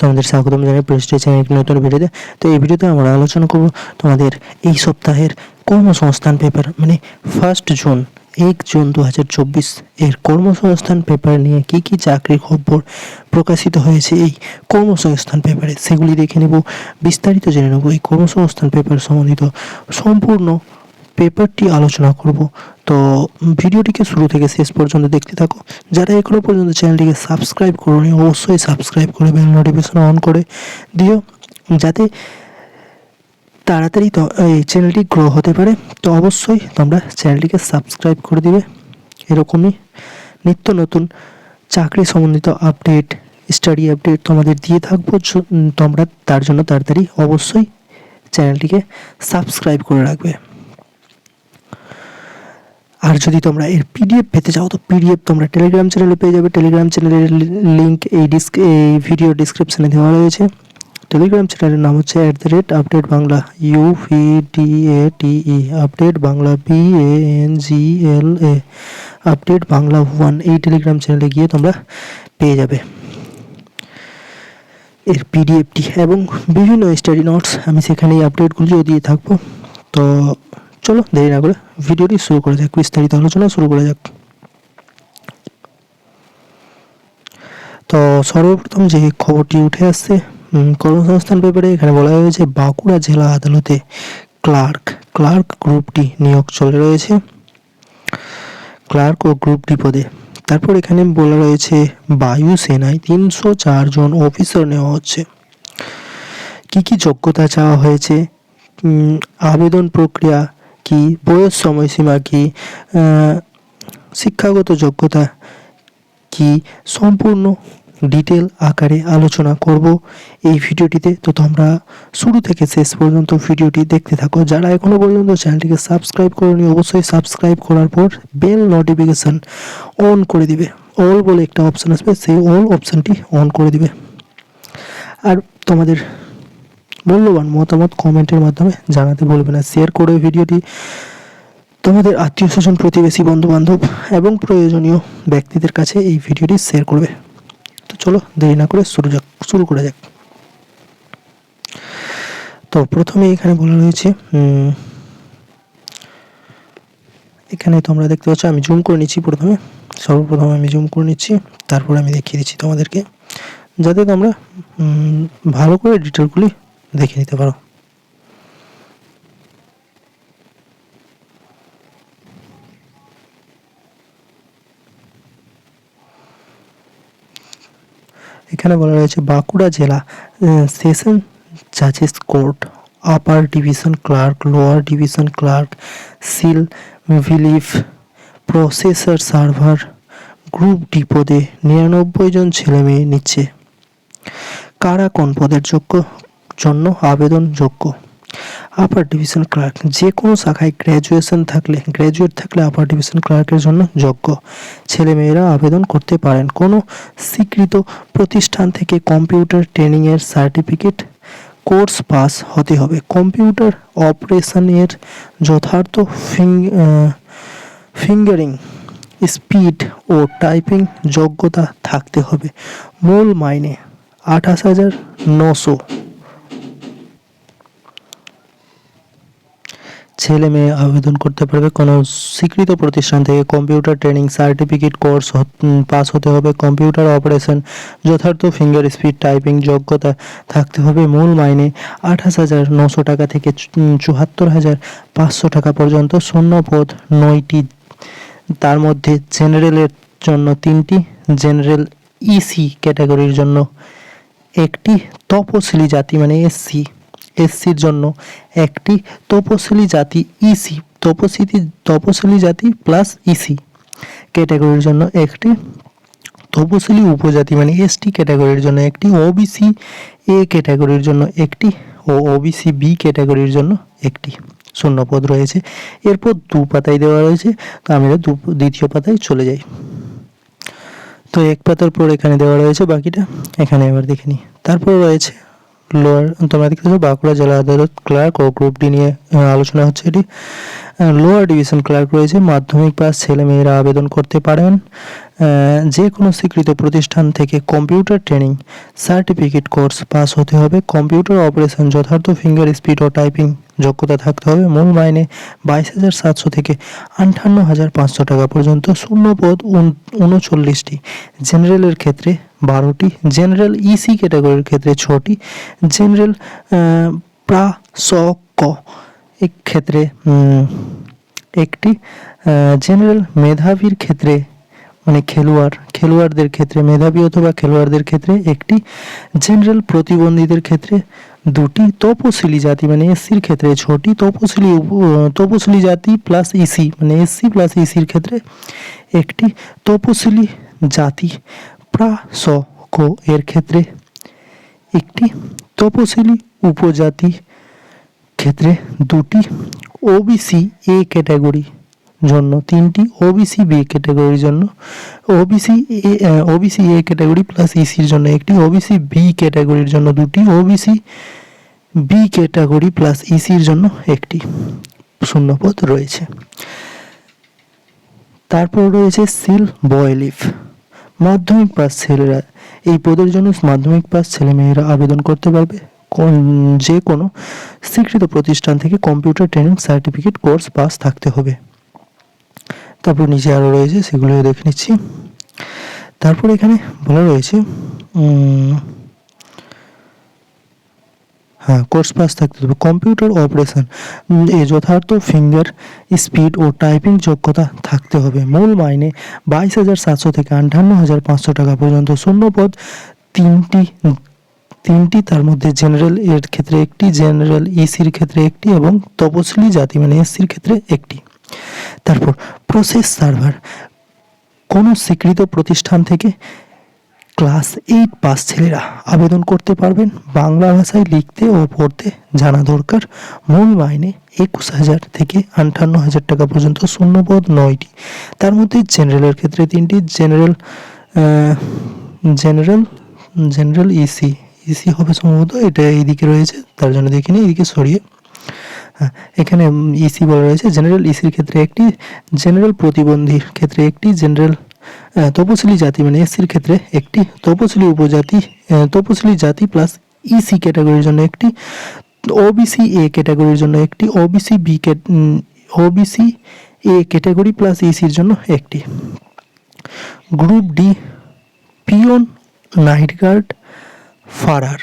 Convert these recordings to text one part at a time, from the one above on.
তোমাদের স্বাগতম জানাই প্রেস্টিজ চ্যানেল একটি নতুন ভিডিওতে। তো এই ভিডিওতে আমরা আলোচনা করব তোমাদের এই সপ্তাহের কর্মসংস্থান পেপার মানে ফার্স্ট জুন এক জুন দু হাজার চব্বিশ এর কর্মসংস্থান পেপার নিয়ে কি কি চাকরির খবর প্রকাশিত হয়েছে এই কর্মসংস্থান পেপারে সেগুলি দেখে নেব। বিস্তারিত জেনে নেব এই কর্মসংস্থান পেপার সম্বন্ধিত সম্পূর্ণ পেপারটি আলোচনা করব। তো ভিডিওটিকে শুরু থেকে শেষ পর্যন্ত দেখতে থাকো। যারা এখনও পর্যন্ত চ্যানেলটিকে সাবস্ক্রাইব করোনি, অবশ্যই সাবস্ক্রাইব করে বেল নোটিফিকেশন অন করে দিও, যাতে তাড়াতাড়ি এই চ্যানেলটি গ্রো হতে পারে। তো অবশ্যই তোমরা চ্যানেলটিকে সাবস্ক্রাইব করে দিবে। এরকমই নিত্য নতুন চাকরি সম্বন্ধিত আপডেট, স্টাডি আপডেট তোমাদের দিয়ে থাকব। তোমরা তার জন্য তাড়াতাড়ি অবশ্যই চ্যানেলটিকে সাবস্ক্রাইব করে রাখবে। আর যদি তোমরা এর পিডিএফ পেতে চাও, তো পিডিএফ তোমরা টেলিগ্রাম চ্যানেলে পেয়ে যাবে। টেলিগ্রাম চ্যানেলের লিঙ্ক এই ডিসক এই ভিডিও ডিসক্রিপশনে দেওয়া রয়েছে। টেলিগ্রাম চ্যানেলের নাম হচ্ছে at the rate update Bangla U V D A T E update Bangla B A N G L A update Bangla one এই টেলিগ্রাম চ্যানেলে গিয়ে তোমরা পেয়ে যাবে। এর পিডিএফটি এবং বিভিন্ন স্টাডি নোটস আমি সেখানেই আপডেটগুলিও দিয়ে থাকব, তো চলো, দেরি না করে ভিডিওটি শুরু করা যাক, বিস্তারিত আলোচনা শুরু করা যাক। তো সর্বপ্রথম যে খবরটি উঠে আসছে কর্মসংস্থান পেপারে এখানে বলা হয়েছে, বাঁকুড়া জেলা আদালতে ক্লার্ক ক্লার্ক গ্রুপটি নিয়োগ চলে রয়েছে। ক্লার্ক ও গ্রুপ ডি পদে। তারপর এখানে বলা রয়েছে বায়ুসেনায় তিনশো চারজন অফিসার নেওয়া হচ্ছে। কি কি যোগ্যতা চাওয়া হয়েছে? আবেদন প্রক্রিয়া কি, বয়স সময়সীমা কি শিক্ষাগত যোগ্যতা কি, সম্পূর্ণ ডিটেল আকারে আলোচনা করব। এই ভিডিওটিতে তো তোমরা শুরু থেকে শেষ পর্যন্ত ভিডিওটি দেখতে থাকো। যারা এখনও পর্যন্ত চ্যানেলটিকে সাবস্ক্রাইব করনি, অবশ্যই সাবস্ক্রাইব করার পর বেল নোটিফিকেশন অন করে দিবে। অল বলে একটা অপশন আসবে, সেই অল অপশানটি অন করে দিবে। আর তোমাদের মূল্যবান মতামত কমেন্টের মাধ্যমে জানাতে ভুলবে না। শেয়ার করে ভিডিওটি তোমাদের আত্মীয় স্বজন, প্রতিবেশী বন্ধু বান্ধব এবং প্রয়োজনীয় ব্যক্তিদের কাছে এই ভিডিওটি শেয়ার করবে। তো চলো দেরি না করে শুরু যাক, শুরু করা যাক। তো প্রথমে এখানে বলা রয়েছে এখানে তোমরা দেখতে পাচ্ছ, আমি জুম করে নিচ্ছি প্রথমে। সর্বপ্রথম আমি জুম করে নিচ্ছি, তারপর আমি দেখিয়ে দিচ্ছি তোমাদেরকে। যাতে তোমরা ভালো করে ডিটেলগুলি দেখে নিতে পারো। এখানে বলা রয়েছে বাঁকুড়া জেলা session জাজেস court, upper division clerk, lower division clerk, seal bailiff, processor server, group D পদে নিরানব্বই জন ছেলে মেয়ে নিচ্ছে। কারা কোন পদের যোগ্য? জন্য আবেদনযোগ্য। আপার ডিভিশন ক্লার্ক যে কোনো শাখায় গ্র্যাজুয়েশন থাকলে গ্র্যাজুয়েট থাকলে আপার ডিভিশন ক্লার্কের জন্য যোগ্য। ছেলেমেয়েরা আবেদন করতে পারেন। কোনো স্বীকৃত প্রতিষ্ঠান থেকে কম্পিউটার ট্রেনিংয়ের সার্টিফিকেট কোর্স পাস হতে হবে। কম্পিউটার অপারেশনের যথার্থ ফিং- ফিঙ্গারিং স্পিড ও টাইপিং যোগ্যতা থাকতে হবে। মূল মাইনে আঠাশ হাজার নশো। ছেলে মেয়ে আবেদন করতে পারবে। কোনো স্বীকৃত প্রতিষ্ঠান থেকে computer training certificate course pass হতে হবে। কম্পিউটার অপারেশন যথার্থ ফিঙ্গার স্পিড টাইপিং যোগ্যতা থাকতে হবে। মূল মাইনে আঠাশ হাজার নশো টাকা থেকে চুহাত্তর হাজার পাঁচশো টাকা পর্যন্ত। শূন্য পদ নয়টি, তার মধ্যে জেনারেলের জন্য তিনটি জেনারেল ইসি ক্যাটাগরির জন্য একটি। তপশিলি জাতি মানে এসসি এসসির জন্য একটি তপশিলি জাতি ইসি তপশিলি তপশিলি জাতি প্লাস ইসি ক্যাটাগরির জন্য একটি তপশিলি উপজাতি মানে এসটি ক্যাটাগরির জন্য একটি ওবিসি এ ক্যাটাগরির জন্য একটি ও ওবিসি বি ক্যাটাগরির জন্য একটি শূন্য পদ রয়েছে। এরপর দু পাতায় দেওয়া রয়েছে, তো আমরা দু, দ্বিতীয় পাতায় চলে যাই। তো এক পাতার পর এখানে দেওয়া রয়েছে বাকিটা, এখানে এবার দেখে নিই। তারপর রয়েছে লোয়ার তোমরা দেখতে পাচ্ছ বাঁকুড়া জেলা আদালত ক্লার্ক ও গ্রুপ ডি নিয়ে আলোচনা হচ্ছে এটি। লোয়ার ডিভিশন ক্লার্ক রয়েছে, মাধ্যমিক পাস ছেলেমেয়েরা আবেদন করতে পারেন যে কোনো স্বীকৃত প্রতিষ্ঠান থেকে computer training certificate course pass হতে হবে। কম্পিউটার অপারেশন যথার্থ ফিঙ্গার স্পিড ও টাইপিং যোগ্যতা থাকতে হবে। মূল মাইনে বাইশ হাজার সাতশো থেকে আটান্ন হাজার পাঁচশো টাকা পর্যন্ত। শূন্য পদ উন- উনচল্লিশটি। জেনারেলের ক্ষেত্রে বারোটি। জেনারেল ইসি ক্যাটাগরির ক্ষেত্রে ছটি। জেনারেল প্রা স ক এক ক্ষেত্রে একটি জেনারেল মেধাবীর ক্ষেত্রে মানে খেলোয়াড়, খেলোয়াড়দের ক্ষেত্রে, মেধাবী অথবা খেলোয়াড়দের ক্ষেত্রে একটি জেনারেল প্রতিবন্ধীদের ক্ষেত্রে দুটি তপশিলি জাতি মানে এসসির ক্ষেত্রে ছটি তপশিলি তপশিলি জাতি প্লাস ইসি মানে এসসি প্লাস ইসির ক্ষেত্রে একটি তপশিলি জাতি প্রা স ক এর ক্ষেত্রে একটি তপশিলি উপজাতি ক্ষেত্রে দুটি ওবিসি এ ক্যাটাগরি জন্য, তিনটি ওবিসি বি ক্যাটাগরির জন্য OBC A OBC A category plus ইসির জন্য একটি ওবিসি বি ক্যাটাগরির জন্য দুটি ওবিসি বি ক্যাটাগরি প্লাস ইসির জন্য একটি শূন্যপদ রয়েছে। তারপর রয়েছে সিল বয়লিফ মাধ্যমিক পাস ছেলেরা, এই পদের জন্য মাধ্যমিক পাস ছেলেমেয়েরা আবেদন করতে পারবে। যে কোনো স্বীকৃত প্রতিষ্ঠান থেকে computer training certificate course pass থাকতে হবে। তারপর নিচে আরও রয়েছে সেগুলো দেখে নিচ্ছি। তারপর এখানে বলা রয়েছে হ্যাঁ কোর্স পাস থাকতে হবে। কম্পিউটার অপারেশন এ যথার্থ ফিঙ্গার স্পিড ও টাইপিং যোগ্যতা থাকতে হবে। মূল মাইনে বাইশ হাজার সাতশো থেকে আটান্ন হাজার পাঁচশো টাকা পর্যন্ত। শূন্য পদ তিনটি তিনটি, তার মধ্যে জেনারেল এর ক্ষেত্রে একটি, জেনারেল ইসির ক্ষেত্রে একটি এবং তপশিলি জাতি মানে এসসির ক্ষেত্রে একটি। তারপর প্রসেস সার্ভার কোনো স্বীকৃত প্রতিষ্ঠান থেকে ক্লাস এইট পাস ছেলেরা আবেদন করতে পারবেন। বাংলা ভাষায় লিখতে ও পড়তে জানা দরকার। মূল মাইনে একুশ হাজার থেকে আটান্ন হাজার টাকা পর্যন্ত, শূন্যপদ নয়টি। তার মধ্যে জেনারেলের ক্ষেত্রে তিনটি, general general general EC EC হবে সম্ভবত, এটা এইদিকে রয়েছে, তার জন্য দেখিনি এইদিকে সরিয়ে। হ্যাঁ এখানে ইসি বলা রয়েছে, জেনারেল ইসির ক্ষেত্রে একটি, জেনারেল প্রতিবন্ধীর ক্ষেত্রে একটি, জেনারেল তপশিলি জাতি মানে এসসির ক্ষেত্রে একটি, তপশিলি উপজাতি তপশিলি জাতি প্লাস ইসি ক্যাটাগরির জন্য একটি ওবিসি এ ক্যাটাগরির জন্য একটি OBC B OBC A category plus ইসির জন্য একটি। Group D peon night guard ফারার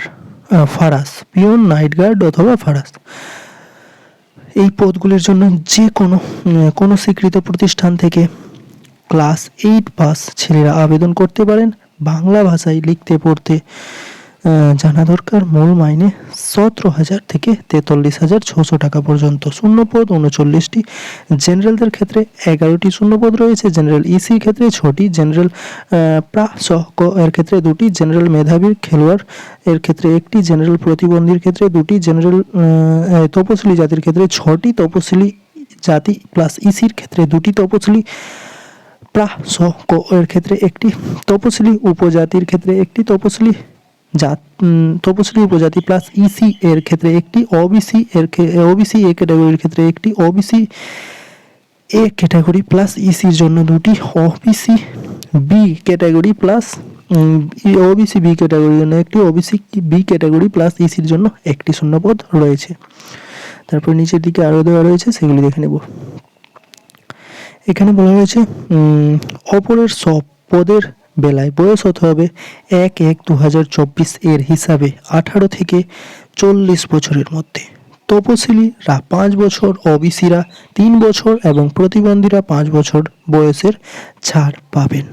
ফারাস, পিওন নাইট গার্ড অথবা ফারাস। এই পদগুলির জন্য যে কোনো কোনো স্বীকৃত প্রতিষ্ঠান থেকে ক্লাস এইট পাস ছেলেরা আবেদন করতে পারেন। বাংলা ভাষায় লিখতে, পড়তে জানা দরকার, মূল মাইনে সতেরো হাজার থেকে তেতাল্লিশ হাজার ছশো টাকা পর্যন্ত। শূন্যপদ উনচল্লিশটি। জেনারেলদের ক্ষেত্রে এগারোটি শূন্যপদ রয়েছে। জেনারেল ইসির ক্ষেত্রে ছটি। জেনারেল প্রা সহক এর ক্ষেত্রে দুটি। জেনারেল মেধাবীর খেলোয়াড় এর ক্ষেত্রে একটি। জেনারেল প্রতিবন্ধীর ক্ষেত্রে দুটি। জেনারেল তপশিলি জাতির ক্ষেত্রে ছটি। তপশিলি জাতি প্লাস ইসির ক্ষেত্রে দুটি। তপশিলি প্রা স ক এর ক্ষেত্রে একটি। তপশিলি উপজাতির ক্ষেত্রে একটি। তপশিলি জাত তপশিলি উপজাতি প্লাস ইসি এর ক্ষেত্রে একটি ওবিসি এর ওবিসি এ ক্যাটাগরির ক্ষেত্রে একটি ওবিসি এ ক্যাটাগরি প্লাস ইসির জন্য দুটি OBC B category plus OBC B ক্যাটাগরির জন্য একটি ওবিসি বি ক্যাটাগরি প্লাস ইসির জন্য একটি শূন্যপদ রয়েছে। তারপর নিচের দিকে আরও দেওয়া রয়েছে, সেগুলি দেখে নেব। এখানে বলা হয়েছে অপরের সব পদের বেলায় বয়স হতে হবে এক এক দু হাজার চব্বিশ এর হিসাবে আঠারো থেকে চল্লিশ বছরের মধ্যে। তপশিলীরা পাঁচ বছর ওবিসিরা তিন বছর এবং প্রতিবন্ধীরা পাঁচ বছর বয়সের ছাড় পাবেন।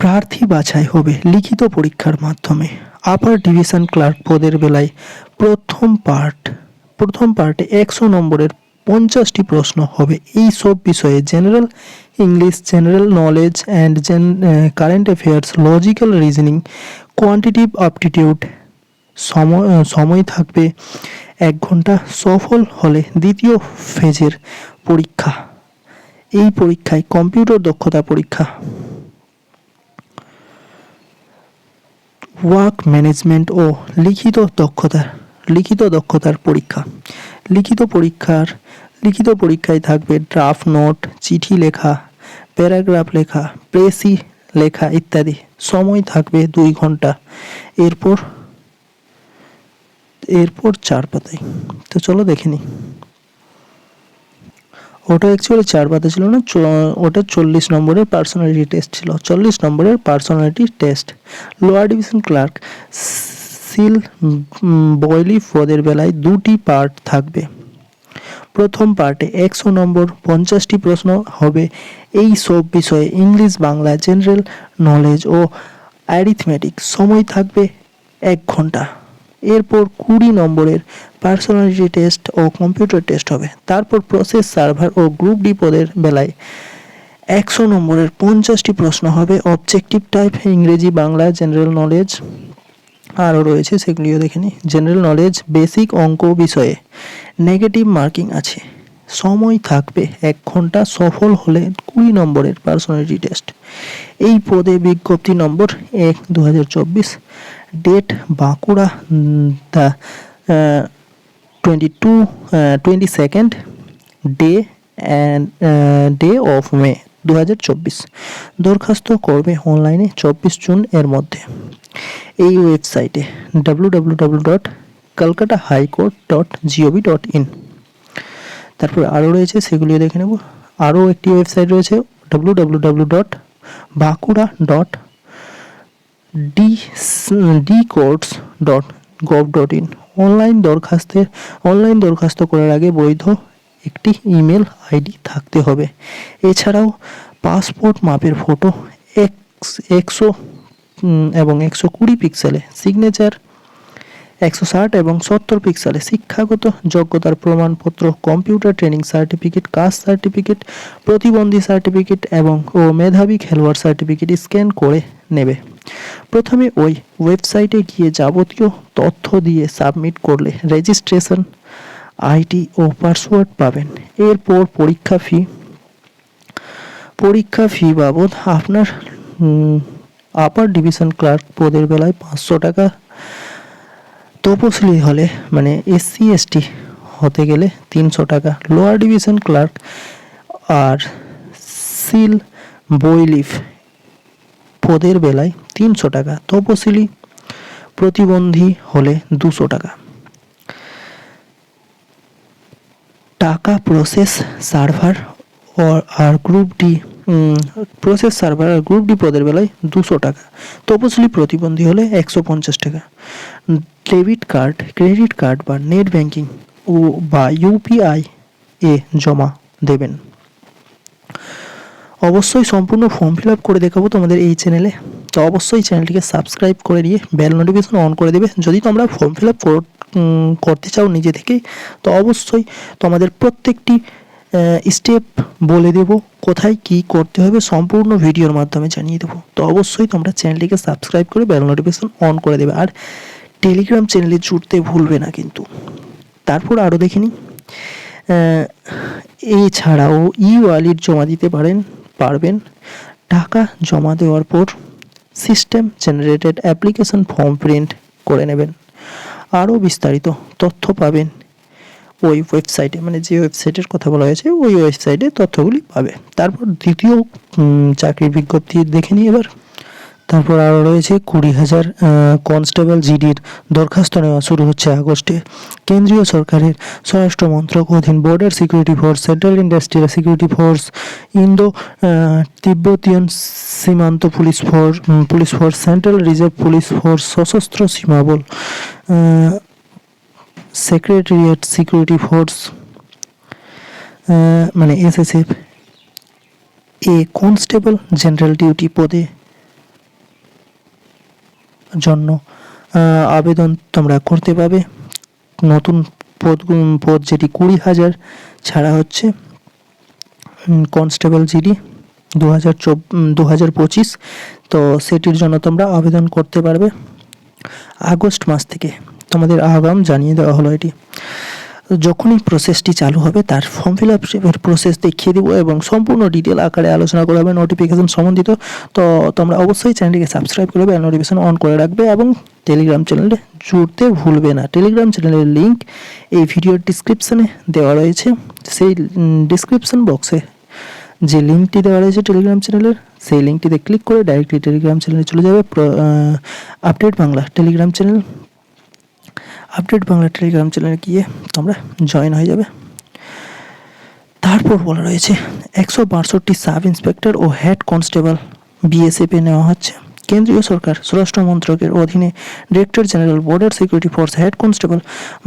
প্রার্থী বাছাই হবে লিখিত পরীক্ষার মাধ্যমে। আপার ডিভিশন ক্লার্ক পদের বেলায় প্রথম পার্ট, প্রথম পার্টে একশো নম্বরের পঞ্চাশটি প্রশ্ন হবে। এই সব বিষয়ে general English general knowledge and gen current affairs logical reasoning quantitative aptitude সময় সময় থাকবে। এক ঘণ্টা সফল হলে দ্বিতীয় ফেজের পরীক্ষা। এই পরীক্ষায় কম্পিউটার দক্ষতা পরীক্ষা। ওয়ার্ক ম্যানেজমেন্ট ও লিখিত দক্ষতা। লিখিত দক্ষতার পরীক্ষা। লিখিত পরীক্ষার, লিখিত পরীক্ষায় থাকবে ড্রাফট নোট চিঠি লেখা প্যারাগ্রাফ লেখা প্রেসি লেখা ইত্যাদি। সময় থাকবে দুই ঘণ্টা। এরপর এরপর চার পাতায়। তো চলো দেখে নিই। ওটা অ্যাকচুয়ালি চার পাতা ছিল না ওটা চল্লিশ নম্বরের পার্সোনালিটি টেস্ট ছিল। চল্লিশ নম্বরের personality test lower division clerk seal bailiff পদের বেলায় দুটি পার্ট থাকবে। প্রথম পার্টে একশো নম্বর পঞ্চাশটি প্রশ্ন হবে। এই সব বিষয়ে ইংলিশ, বাংলা, জেনারেল নলেজ ও অ্যারিথমেটিক সময় থাকবে এক ঘণ্টা। এরপর কুড়ি নম্বরের পার্সোনালিটি টেস্ট ও কম্পিউটার টেস্ট হবে। তারপর প্রসেস সার্ভার ও গ্রুপ ডি পদের বেলায় একশো নম্বরের পঞ্চাশটি প্রশ্ন হবে। অবজেক্টিভ টাইপ ইংরেজি, বাংলা জেনারেল নলেজ আরও রয়েছে সেগুলিও দেখে নিই। জেনারেল নলেজ বেসিক অঙ্ক বিষয়ে নেগেটিভ মার্কিং আছে। সময় থাকবে এক ঘণ্টা, সফল হলে কুড়ি নম্বরের পার্সোনালিটি টেস্ট এই পদে বিজ্ঞপ্তি নম্বর এক দু date Bankura the twenty two twenty second day and day of May দু হাজার চব্বিশ। দরখাস্ত করবে অনলাইনে চব্বিশ জুন এর মধ্যে। এই ওয়েবসাইটে W W W dot Kolkata high court dot GOV dot in তারপর আরও রয়েছে, সেগুলিও দেখে নেব। আরও একটি ওয়েবসাইট রয়েছে W W W dot Bankura dot D D courts dot gov dot in online দরখাস্তের, online দরখাস্ত করার আগে বৈধ একটি ইমেল আইডি থাকতে হবে। এছাড়াও পাসপোর্ট মাপের ফটো, এক্স, একশো এবং একশো কুড়ি পিক্সেলে সিগনেচার, একশো ষাট এবং সত্তর পিক্সেলে শিক্ষাগত যোগ্যতার প্রমাণপত্র, computer training certificate, caste certificate, প্রতিবন্ধী সার্টিফিকেট এবং ও মেধাবী খেলোয়াড় সার্টিফিকেট স্ক্যান করে নেবে। প্রথমে ওই ওয়েবসাইটে গিয়ে যাবতীয় তথ্য দিয়ে সাবমিট করলে রেজিস্ট্রেশন আইডি ও পাসওয়ার্ড পাবেন। এরপর পরীক্ষা ফি। পরীক্ষা ফি বাবদ আপনার আপার ডিভিশন ক্লার্ক পদের বেলায় পাঁচশো টাকা তপশিলি হলে মানে এসসি, এসটি হতে গেলে তিনশো টাকা। লোয়ার ডিভিশন ক্লার্ক আর সিল বইলিফ পদের বেলায় তিনশো টাকা। তপশিলি প্রতিবন্ধী হলে দুশো টাকা। টাকা প্রসেস সার্ভার আর গ্রুপ ডি প্রসেস সার্ভার আর গ্রুপ ডি পদের বেলায় দুশো টাকা। তপশিলি প্রতিবন্ধী হলে একশো পঞ্চাশ টাকা। ডেবিট কার্ড ক্রেডিট কার্ড বা নেট ব্যাংকিং ও বা ইউপিআই এ জমা দেবেন। অবশ্যই সম্পূর্ণ ফর্ম ফিল আপ করে দেখাবো তোমাদের এই চ্যানেলে তো অবশ্যই চ্যানেলটিকে সাবস্ক্রাইব করে দিয়ে বেল নোটিফিকেশন অন করে দেবে। যদি তোমরা ফর্ম ফিল আপ করতে চাও নিজে থেকেই, তো অবশ্যই তোমাদের প্রত্যেকটি স্টেপ বলে দেব, কোথায় কি করতে হবে সম্পূর্ণ ভিডিওর মাধ্যমে জানিয়ে দেবো। তো অবশ্যই তোমরা চ্যানেলটিকে সাবস্ক্রাইব করে বেল নোটিফিকেশন অন করে দেবে। আর টেলিগ্রাম চ্যানেলে জুড়তে ভুলবে না কিন্তু। তারপর আরও দেখে নিই। এছাড়াও ই ওয়ালেট জমা দিতে পারেন। পারবেন। টাকা জমা দেওয়ার পর system generated application form print করে নেবেন। আরও বিস্তারিত তথ্য পাবেন। ওই ওয়েবসাইটে মানে যে ওয়েবসাইটের কথা বলা হয়েছে, ওই ওয়েবসাইটে তথ্যগুলি পাবে। তারপর দ্বিতীয় চাকরির বিজ্ঞপ্তি দেখে নিই এবার। তারপর আরও রয়েছে কুড়ি হাজার কনস্টেবল জিডির দরখাস্ত নেওয়া শুরু হচ্ছে আগস্টে। কেন্দ্রীয় সরকারের স্বরাষ্ট্র মন্ত্রক অধীন border security force central industrial security force Indo ah, তিব্বতীয়ন সীমান্ত police force police force central reserve police force সশস্ত্র সীমাবল সেক্রেটারিয়েট সিকিউরিটি ফোর্স মানে এসএসএফ এ কনস্টেবল জেনারেল ডিউটি পদে জন্য আবেদন তোমরা করতে পাবে। নতুন পদ পদ যেটি কুড়ি হাজার ছাড়া হচ্ছে কনস্টেবল জিডি দু হাজার দু হাজার পঁচিশ। তো সেটির জন্য তোমরা আবেদন করতে পারবে আগস্ট মাস থেকে। তোমাদের আগাম জানিয়ে দেওয়া হলো এটি। যখনই প্রসেসটি চালু হবে, তার ফর্ম ফিল আপের প্রসেস দেখিয়ে দেবো এবং সম্পূর্ণ ডিটেল আকারে আলোচনা করা হবে নোটিফিকেশন সম্বন্ধিত। তো তোমরা অবশ্যই চ্যানেলটিকে সাবস্ক্রাইব করবে আর নোটিফিকেশন অন করে রাখবে এবং টেলিগ্রাম চ্যানেলে জুড়তে ভুলবে না। টেলিগ্রাম চ্যানেলের লিঙ্ক এই ভিডিওর ডিসক্রিপশানে দেওয়া রয়েছে। সেই ডিসক্রিপশন বক্সে যে লিঙ্কটি দেওয়া রয়েছে টেলিগ্রাম চ্যানেলের সেই লিঙ্কটিতে ক্লিক করে ডাইরেক্টলি টেলিগ্রাম চ্যানেলে চলে যাবে। Update Bangla Telegram channel update Bangla Telegram চ্যানেলে গিয়ে তোমরা জয়েন হয়ে যাবে। তারপর বলা রয়েছে, একশো বাষট্টি সাব ইন্সপেক্টর ও হেড কনস্টেবল বিএসএফে নেওয়া হচ্ছে। কেন্দ্রীয় সরকার, স্বরাষ্ট্র মন্ত্রকের অধীনে director general, border security force head constable,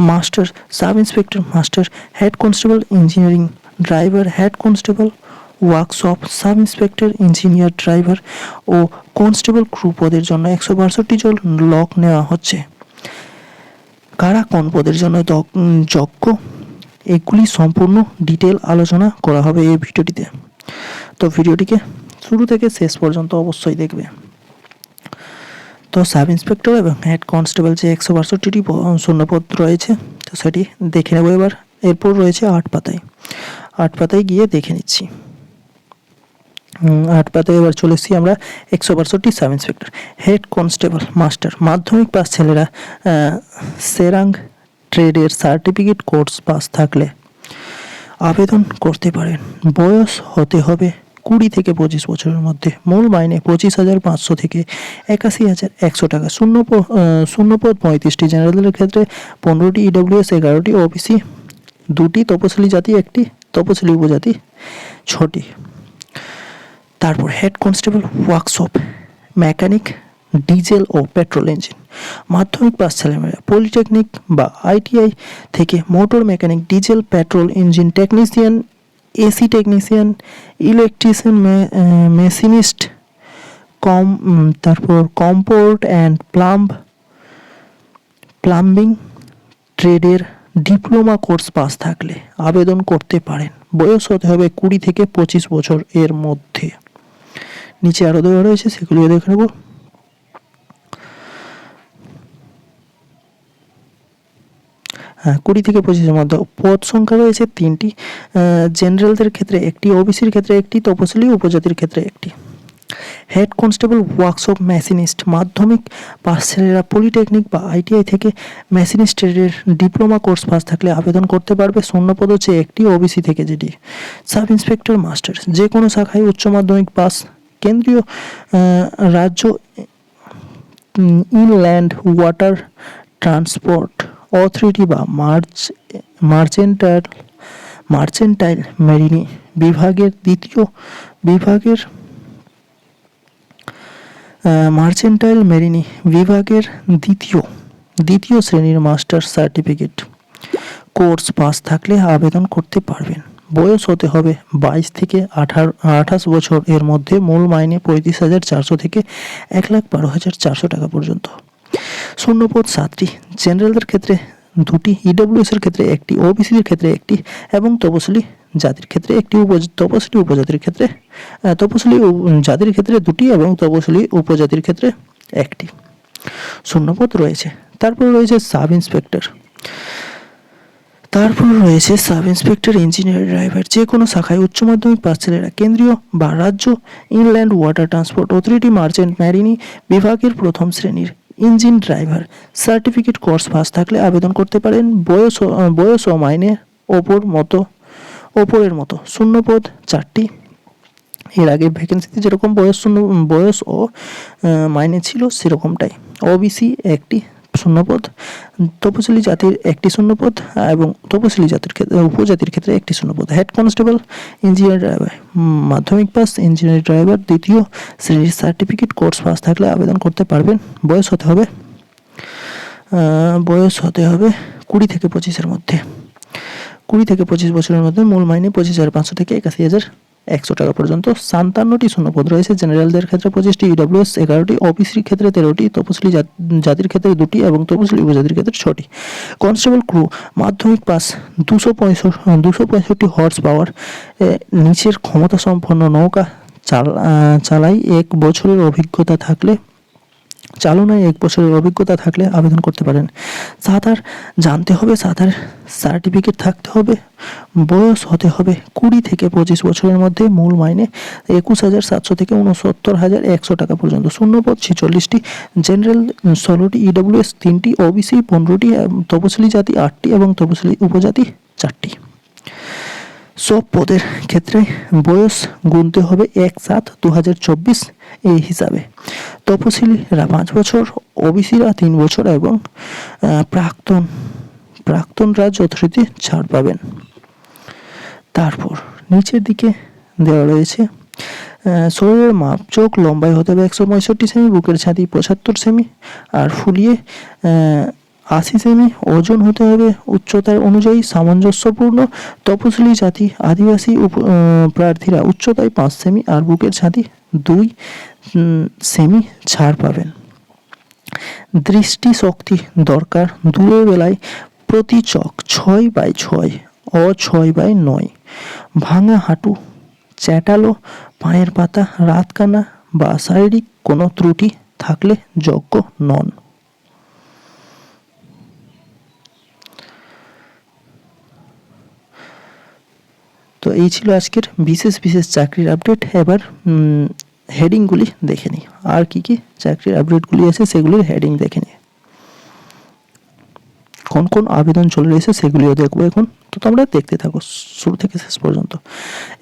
master, sub inspector, master, head constable, engineering driver, head constable, workshop, sub inspector, engineer driver ও কনস্টেবল ক্রু পদের জন্য একশো বাষট্টি জন লক নেওয়া হচ্ছে। কারা কোন পদের জন্য যোগ্য এগুলি সম্পূর্ণ ডিটেল আলোচনা করা হবে এই ভিডিওটিতে। তো ভিডিওটিকে শুরু থেকে শেষ পর্যন্ত অবশ্যই দেখবে। তো সাব ইন্সপেক্টর এবং হেড কনস্টেবল যে একশো বাষট্টিটি শূন্যপদ রয়েছে, তো সেটি দেখে নেব এবার। এরপর রয়েছে আট পাতায়। আট পাতায় গিয়ে দেখে নিচ্ছি। আট পাতায় এবার চলে এসেছি আমরা একশো বাষট্টি sub inspector head constable master মাধ্যমিক পাস ছেলেরা সেরাং ট্রেডের সার্টিফিকেট কোর্স পাস থাকলে আবেদন করতে পারেন। বয়স হতে হবে কুড়ি থেকে পঁচিশ বছরের মধ্যে। মূল মাইনে পঁচিশ হাজার পাঁচশো থেকে একাশি হাজার একশো টাকা। শূন্য প- আহ, শূন্যপদ পঁয়ত্রিশটি জেনারেলের ক্ষেত্রে পনেরোটি ইডব্লিউএস এগারোটি ওবিসি দুটি তপশিলি জাতি একটি তপশিলি উপজাতি ছটি। তারপর head constable workshop mechanic diesel ও পেট্রোল ইঞ্জিন মাধ্যমিক পাস ছেলেমেয়েরা পলিটেকনিক বা আইটিআই থেকে motor mechanic diesel petrol engine technician AC technician electrician machinist কম তারপর কম্পোর্ট অ্যান্ড প্লাম্ব প্লাম্বিং ট্রেডের ডিপ্লোমা কোর্স পাস থাকলে আবেদন করতে পারেন। বয়স হতে হবে কুড়ি থেকে পঁচিশ বছর এর মধ্যে। নিচে আরও দেওয়া রয়েছে সেগুলিও দেখে নেব। হ্যাঁ কুড়ি থেকে পঁচিশের মধ্যে পদ সংখ্যা রয়েছে তিনটি। জেনারেলদের ক্ষেত্রে একটি, ওবিসির ক্ষেত্রে একটি, তপশিলি উপজাতির ক্ষেত্রে একটি। হেড কনস্টেবল, ওয়ার্কশপ মেশিনিস্ট মাধ্যমিক পাস ছেলেরা পলিটেকনিক বা আইটিআই থেকে মেশিনিস্টের ডিপ্লোমা কোর্স পাস থাকলে আবেদন করতে পারবে। শূন্যপদ হচ্ছে একটি, ওবিসি থেকে যেটি। সাব ইন্সপেক্টর মাস্টার যে কোনো শাখায় উচ্চ মাধ্যমিক পাস কেন্দ্রীয় রাজ্য ইনল্যান্ড ওয়াটার ট্রান্সপোর্ট অথরিটি বা মার্চ, মার্চেন্টাইল মার্চেন্টাইল মেরিনি বিভাগের দ্বিতীয় বিভাগের মার্চেন্টাইল মেরিনি বিভাগের দ্বিতীয় দ্বিতীয় শ্রেণির মাস্টার সার্টিফিকেট কোর্স পাস থাকলে আবেদন করতে পারবেন। বয়স হতে হবে বাইশ থেকে আঠারো, আঠাশ বছর। এর মধ্যে মূল মাইনে পঁয়ত্রিশ হাজার চারশো থেকে এক লাখ বারো হাজার চারশো টাকা পর্যন্ত। শূন্যপদ সাতটি। জেনারেলদের ক্ষেত্রে দুটি ইডব্লিউএস এর ক্ষেত্রে একটি ওবিসির ক্ষেত্রে একটি এবং তপশিলি জাতির ক্ষেত্রে একটি উপ, তপশিলি উপজাতির ক্ষেত্রে তপশিলি জাতির ক্ষেত্রে দুটি এবং তপশিলি উপজাতির ক্ষেত্রে একটি। শূন্যপদ রয়েছে। তারপর রয়েছে সাব ইন্সপেক্টর তারপর রয়েছে সাব ইন্সপেক্টর ইঞ্জিনিয়ার, ড্রাইভার যে কোনো শাখায় উচ্চ মাধ্যমিক পাস ছেলেরা, কেন্দ্রীয় বা রাজ্য inland water transport authority, merchant marine বিভাগের প্রথম শ্রেণির engine driver. Certificate course pass থাকলে আবেদন করতে পারেন বয়স বয়স ও মাইনে ওপর মতো, ওপরের মতো শূন্যপদ চারটি। এর আগে ভ্যাকেন্সিতে যেরকম বয়স শূন্য, বয়স ও মাইনে ছিল সেরকমটাই। ওবিসি একটি শূন্যপদ তপশিলি জাতির একটি শূন্যপদ এবং তপশিলি জাতির ক্ষেত্রে, উপজাতির ক্ষেত্রে একটি শূন্যপদ হেড কনস্টেবল ইঞ্জিনিয়ার ড্রাইভার মাধ্যমিক পাস ইঞ্জিনিয়ার ড্রাইভার দ্বিতীয় শ্রেণির সার্টিফিকেট কোর্স পাস থাকলে আবেদন করতে পারবেন। বয়স হতে হবে বয়স হতে হবে কুড়ি থেকে পঁচিশের মধ্যে। কুড়ি থেকে পঁচিশ বছরের মধ্যে মূল মাইনে পঁচিশ হাজার পাঁচশো থেকে একাশি হাজার একশো টাকা পর্যন্ত। সাতান্নটি শূন্যপদ রয়েছে। জেনারেলদের ক্ষেত্রে পঁচিশটি ইডব্লিউএস এগারোটি ওবিসির ক্ষেত্রে তেরোটি, তপশিলি জাত- জাতির ক্ষেত্রে দুটি এবং তপশিলি উপজাতির ক্ষেত্রে ছটি কনস্টেবল ক্রু, মাধ্যমিক পাস, দুশো পঁয়ষট্টি দুশো পঁয়ষট্টি হর্স পাওয়ার নিচের ক্ষমতা সম্পন্ন নৌকা চাল চালাই এক বছরের অভিজ্ঞতা থাকলে চালনায় এক বছরের অভিজ্ঞতা থাকলে আবেদন করতে পারেন। সাঁতার জানতে হবে, সাঁতার সার্টিফিকেট থাকতে হবে, বয়স হতে হবে কুড়ি থেকে পঁচিশ বছরের মধ্যে, মূল মাইনে একুশ হাজার সাতশো থেকে উনসত্তর হাজার একশো টাকা পর্যন্ত। শূন্যপদ ছেচল্লিশটি, জেনারেল ষোলোটি ইডব্লিউএস তিনটি ওবিসি পনেরোটি তপশিলি জাতি আটটি এবং তপশিলি উপজাতি চারটি। সব পদের ক্ষেত্রে বয়স গুনতে হবে এক সাত দু হাজার চব্বিশ এই হিসাবে। তপশিলিরা পাঁচ বছর ওবিসিরা তিন বছর এবং আহ, প্রাক্তন প্রাক্তনরা যথারীতি ছাড় পাবেন। তারপর নিচের দিকে দেওয়া রয়েছে শরীরের মাপ চোখ লম্বাই হতে হবে একশো পঁয়ষট্টি সেমি বুকের ছাতি পঁচাত্তর সেমি আর ফুলিয়ে আশি সেমি ওজন হতে হবে উচ্চতার অনুযায়ী সামঞ্জস্যপূর্ণ। তপশিলি জাতি আদিবাসী প্রার্থীরা উচ্চতায় পাঁচ সেমি আর বুকের ছাতি দুই সেমি ছাড় পাবেন। দৃষ্টিশক্তি দরকার দূরের বেলায় প্রতি চক ছয় বাই ছয়, অ ছয় বাই নয়। ভাঙা হাঁটু, চ্যাটালো, পায়ের পাতা, রাতকানা বা শারীরিক কোনো ত্রুটি থাকলে যোগ্য নন। তো এই ছিল আজকের বিশেষ বিশেষ চাকরির আপডেট এবার হেডিংগুলি দেখে নিই। আর কি কি চাকরির আপডেটগুলি আছে সেগুলির হেডিং দেখে নিই। কোন কোন আবেদন চলে রয়েছে সেগুলিও দেখব এখন। তো তোমরা দেখতে থাকো শুরু থেকে শেষ পর্যন্ত।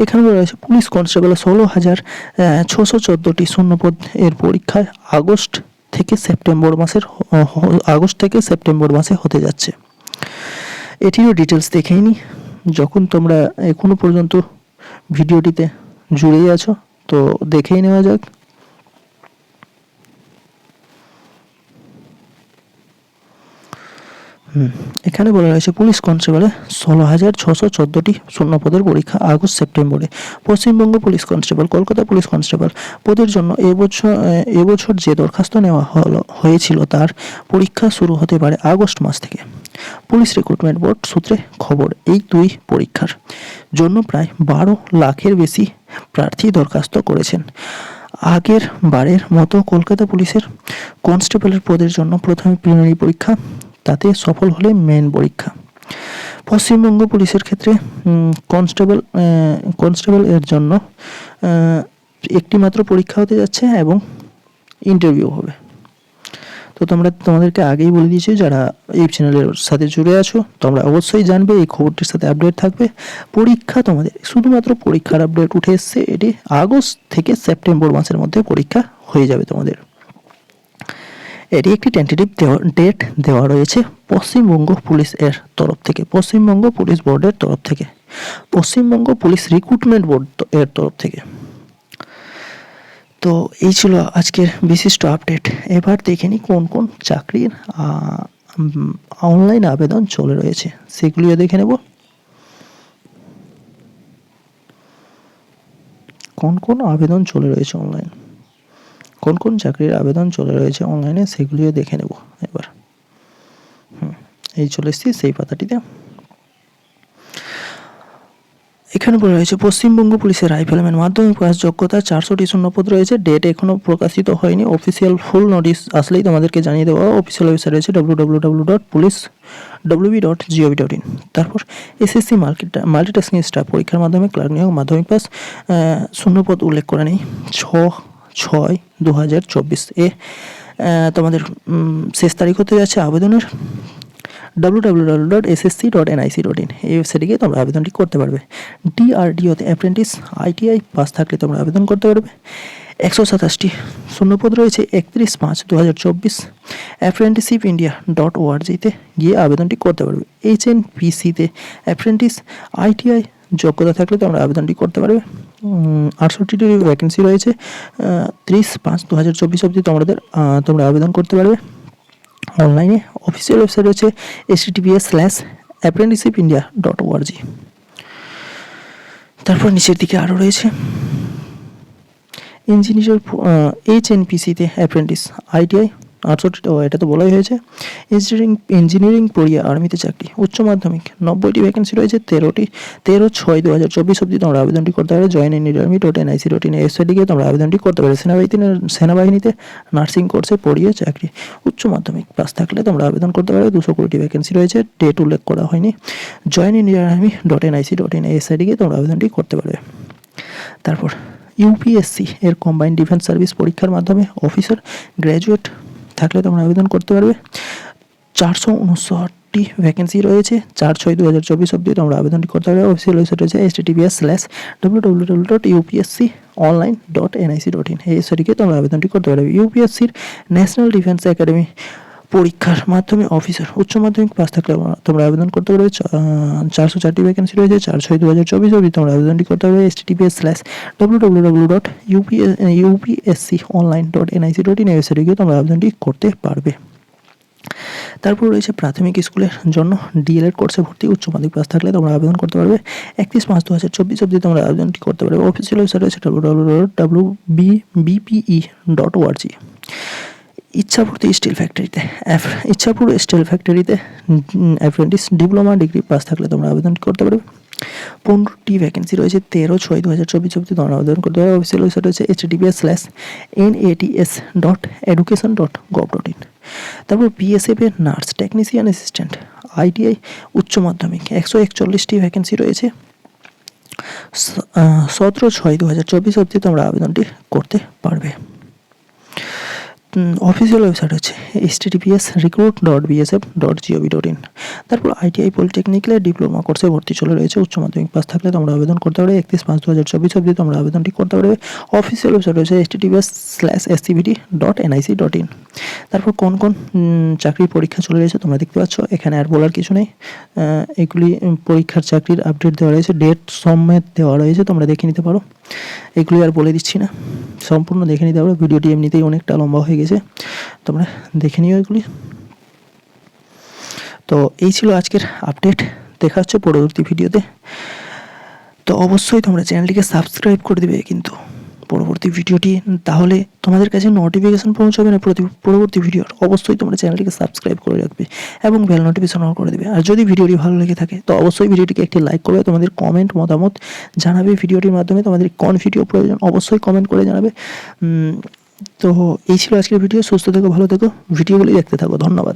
এখানে রয়েছে পুলিশ কনস্টেবল ষোলো হাজার ছশো চোদ্দোটি শূন্যপদ এর পরীক্ষায় আগস্ট থেকে সেপ্টেম্বর মাসের আগস্ট থেকে সেপ্টেম্বর মাসে হতে যাচ্ছে। এটিরও ডিটেলস দেখেই নি যখন তোমরা এখনও পর্যন্ত ভিডিওটিতে জুড়েই আছো, তো দেখেই নেওয়া যাক। এখানে বলা রয়েছে পুলিশ কনস্টেবলে ষোলো হাজার ছশো চোদ্দোটি শূন্যপদের পরীক্ষা আগস্ট সেপ্টেম্বরে। Paschimbanga police constable, Kolkata police constable পদের জন্য এবছর এবছর যে দরখাস্ত নেওয়া হলো, হয়েছিল তার পরীক্ষা শুরু হতে পারে আগস্ট মাস থেকে। পুলিশ রিক্রুটমেন্ট বোর্ড সূত্রে খবর, এই দুই পরীক্ষার জন্য প্রায় বারো লাখের বেশি প্রার্থী দরখাস্ত করেছেন। আগের বারের মতো কলকাতা পুলিশের কনস্টেবলের পদের জন্য প্রথমে প্রিলিমিনারি পরীক্ষা, তাতে সফল হলে মেন পরীক্ষা। পশ্চিমবঙ্গ পুলিশের ক্ষেত্রে কনস্টেবল কনস্টেবল এর জন্য একটি মাত্র পরীক্ষা হতে যাচ্ছে এবং ইন্টারভিউ হবে। তো তোমরা তোমাদেরকে আগেই বলে দিয়েছি, যারা এই চ্যানেলের সাথে জুড়ে আছো, তোমরা অবশ্যই জানবে, এই খবরটির সাথে আপডেট থাকবে। পরীক্ষা তোমাদের, শুধুমাত্র পরীক্ষার আপডেট উঠে এসছে, এটি আগস্ট থেকে সেপ্টেম্বর মাসের মধ্যে পরীক্ষা হয়ে যাবে তোমাদের। এটি একটি টেন্টেটিভ ডেট দেওয়া রয়েছে পশ্চিমবঙ্গ পুলিশ এর তরফ থেকে, পশ্চিমবঙ্গ পুলিশ বোর্ডের তরফ থেকে, পশ্চিমবঙ্গ পুলিশ রিক্রুটমেন্ট বোর্ড এর তরফ থেকে। তো এই ছিল আজকের বিশিষ্ট আপডেট এবার দেখে নিই কোন কোন চাকরির অনলাইন আবেদন চলে রয়েছে। সেগুলিও দেখে নেব। কোন কোন আবেদন চলে রয়েছে অনলাইন কোন কোন চাকরির আবেদন চলে রয়েছে অনলাইনে সেগুলিও দেখে নেব এবার। হুম, এই চলে এসেছি সেই পাতাটিতে। এখানে বলা রয়েছে পশ্চিমবঙ্গ পুলিশের রাইফেলম্যান মাধ্যমিক পাস যোগ্যতা চারশোটি শূন্যপদ রয়েছে ডেট এখনও প্রকাশিত হয়নি অফিসিয়াল ফুল নোটিশ আসলেই তোমাদেরকে জানিয়ে দেওয়া অফিসিয়াল ওয়েবসাইট রয়েছে W W W dot police WB dot GOV dot in তারপর এসএসসি মার্কেট মাল্টিটাস্কিং স্টাফ পরীক্ষার মাধ্যমে ক্লার্ক নিয়োগ, মাধ্যমিক পাস শূন্যপদ উল্লেখ করা নেই। ছ ছয় দু হাজার চব্বিশ এ তোমাদের শেষ তারিখ হতে যাচ্ছে আবেদনের। W W W dot SSC dot NIC dot in এই ওয়েবসাইটে গিয়ে তোমরা আবেদনটি করতে পারবে ডিআরডিওতে অ্যাপ্রেন্টিস আইটিআই পাস থাকলে তোমরা আবেদন করতে পারবে। একশো সাতাশটি শূন্যপদ রয়েছে একত্রিশ পাঁচ দু হাজার চব্বিশ অ্যাপ্রেন্টিসশিপ ইন্ডিয়া ডট ওআরজিতে গিয়ে আবেদনটি করতে পারবে। এইচ এন পিসিতে অ্যাপ্রেন্টিস আইটিআই যোগ্যতা থাকলে তোমরা আবেদনটি করতে পারবে। আটষট্টিটি ভ্যাকেন্সি রয়েছে। ত্রিশ পাঁচ দু হাজার চব্বিশ অবধি তোমাদের তোমরা আবেদন করতে পারবে। অনলাইনে অফিসিয়াল ওয়েবসাইট হচ্ছে S TPS slash apprenticeship India dot ORG তারপর নিচের দিকে আরও রয়েছে। ইঞ্জিনিয়ার এইচ এন পিসিতে অ্যাপ্রেন্টিস আইটিআই আটষট্টি ও এটা তো বলাই হয়েছে। ইঞ্জিনিয়ারিং ইঞ্জিনিয়ারিং পড়িয়ে আর্মিতে চাকরি, উচ্চ মাধ্যমিক, নব্বইটি ভ্যাকেন্সি রয়েছে, তেরোটি, তেরো ছয় দু হাজার চব্বিশ অব্দি তোমরা আবেদনটি করতে পারবে join in army dot NIC dot in ওয়েবসাইটে গিয়ে তোমরা আবেদনটি করতে পারবে সেনাবাহিনীতে সেনাবাহিনীতে নার্সিং কোর্সে পড়িয়ে চাকরি, উচ্চ মাধ্যমিক পাস থাকলে তোমরা আবেদন করতে পারবে দুশো কুড়িটি ভ্যাকেন্সি রয়েছে ডেট উল্লেখ করা হয়নি। Join Indian army dot NIC dot in সাইটে গিয়ে তোমরা আবেদনটি করতে পারবে তারপর ইউপিএসসি এর কম্বাইন্ড ডিফেন্স সার্ভিস পরীক্ষার মাধ্যমে অফিসার গ্র্যাজুয়েট থাকলে তোমরা আবেদন করতে পারবে। চারশো উনষাটটি ভ্যাকেন্সি রয়েছে। চার ছয় দু হাজার চব্বিশ অব্দি তোমরা আবেদনটি করতে পারবে। অফিসিয়াল ওয়েবসাইট রয়েছে S TPS slash W W W dot UPSC online dot NIC dot in এই ওয়েবসাইটে তোমরা আবেদনটি করতে পারবে। ইউপিএসসির ন্যাশনাল ডিফেন্স একাডেমি পরীক্ষার মাধ্যমে অফিসার উচ্চ মাধ্যমিক পাস থাকলে তোমরা আবেদন করতে পারবে। চারশো চারটি ভ্যাকেন্সি রয়েছে চার ছয় দু হাজার চব্বিশ অবধি তোমরা আবেদনটি করতে পারবে। S TPS slash W W W dot UPS UPSC online dot NIC dot in ওয়েবসাইটে গিয়ে তোমরা আবেদনটি করতে পারবে। তারপর রয়েছে প্রাথমিক স্কুলের জন্য ডিএলএড কোর্সে ভর্তি, উচ্চ মাধ্যমিক পাস থাকলে তোমরা আবেদন করতে পারবে। একত্রিশ পাঁচ দু হাজার চব্বিশ অবধি তোমরা আবেদনটি করতে পারবে। অফিসিয়াল ওয়েবসাইট রয়েছে W W dot W B BPE dot ORG ইচ্ছাপুরতে steel ফ্যাক্টরিতে ইচ্ছাপুর স্টিল ফ্যাক্টরিতে অ্যাপ্রেন্টিস ডিপ্লোমা ডিগ্রি পাস থাকলে তোমরা আবেদন করতে পারবে। পনেরোটি ভ্যাকেন্সি রয়েছে, তেরো ছয় দু হাজার চব্বিশ অব্দি তোমরা আবেদন করতে পারবে। অফিসিয়াল ওয়েবসাইট রয়েছে H DPS slash N ATS dot education dot gov dot in তারপর বিএসএফ এর নার্স টেকনিশিয়ান অ্যাসিস্ট্যান্ট আইটিআই উচ্চ মাধ্যমিক, একশো একচল্লিশটি ভ্যাকেন্সি রয়েছে। সতেরো ছয় দু হাজার চব্বিশ অব্দি তোমরা আবেদনটি করতে পারবে। অফিসিয়াল ওয়েবসাইট হচ্ছে H TPS recruit dot BSF dot GOV dot in তারপর আইটিআই পলিটেকনিক্যালের ডিপ্লোমা কোর্সে ভর্তি চলে রয়েছে, উচ্চ মাধ্যমিক পাস থাকলে তোমরা আবেদন করতে পারবে, একত্রিশ পাঁচ দু হাজার চব্বিশ অব্দি তোমরা আবেদনটি করতে পারবে। অফিসিয়াল ওয়েবসাইট রয়েছে H TPS slash SCBD dot NIC dot in তারপর কোন কোন চাকরির পরীক্ষা চলে রয়েছে তোমরা দেখতে পাচ্ছ, এখানে আর বলার কিছু নেই। এগুলি পরীক্ষার চাকরির আপডেট দেওয়া রয়েছে ডেট সমেত দেওয়া রয়েছে, তোমরা দেখে নিতে পারো। এগুলি আর বলে দিচ্ছি না। সম্পূর্ণ দেখে নিতে পারো ভিডিওটি এমনিতেই অনেকটা লম্বা হয়ে গেছে। তোমরা দেখে নিও এগুলি। তো এই ছিল আজকের আপডেট। দেখা হচ্ছে পরবর্তী ভিডিওতে। তো অবশ্যই তোমরা চ্যানেলটিকে সাবস্ক্রাইব করে দেবে কিন্তু। পরবর্তী ভিডিওটি, তাহলে তোমাদের কাছে নোটিফিকেশন পৌঁছাবে না প্রতি পরবর্তী ভিডিওর অবশ্যই তোমরা চ্যানেলটিকে সাবস্ক্রাইব করে রাখবে এবং বেল নোটিফিকেশন অন করে দেবে। আর যদি ভিডিওটি ভালো লেগে থাকে, তো অবশ্যই ভিডিওটিকে একটি লাইক করবে, তোমাদের কমেন্ট মতামত জানাবে। ভিডিওটির মাধ্যমে তোমাদের কোন ভিডিও প্রয়োজন, অবশ্যই কমেন্ট করে জানাবে। তো এই ছিল আজকের ভিডিও সুস্থ থেকো, ভালো থেকো। ভিডিওগুলি দেখতে থাকো। ধন্যবাদ।